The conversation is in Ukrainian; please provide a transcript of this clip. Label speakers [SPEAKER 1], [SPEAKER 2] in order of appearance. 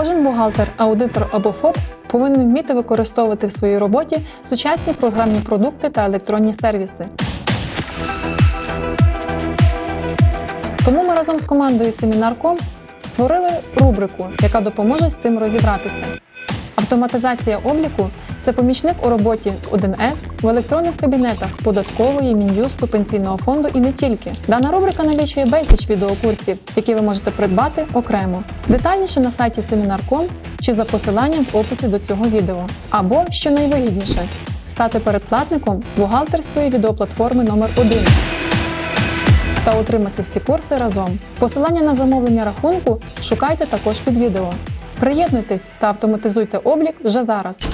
[SPEAKER 1] Кожен бухгалтер, аудитор або ФОП повинен вміти використовувати в своїй роботі сучасні програмні продукти та електронні сервіси. Тому ми разом з командою Семінар.ком створили рубрику, яка допоможе з цим розібратися. Автоматизація обліку це помічник у роботі з 1С в електронних кабінетах податкової, мін'юсту, пенсійного фонду і не тільки. Дана рубрика налічує безліч відеокурсів, які ви можете придбати окремо. Детальніше на сайті Семінар.ком чи за посиланням в описі до цього відео. Або, що найвигідніше, стати передплатником бухгалтерської відеоплатформи номер 1 та отримати всі курси разом. Посилання на замовлення рахунку шукайте також під відео. Приєднуйтесь та автоматизуйте облік вже зараз.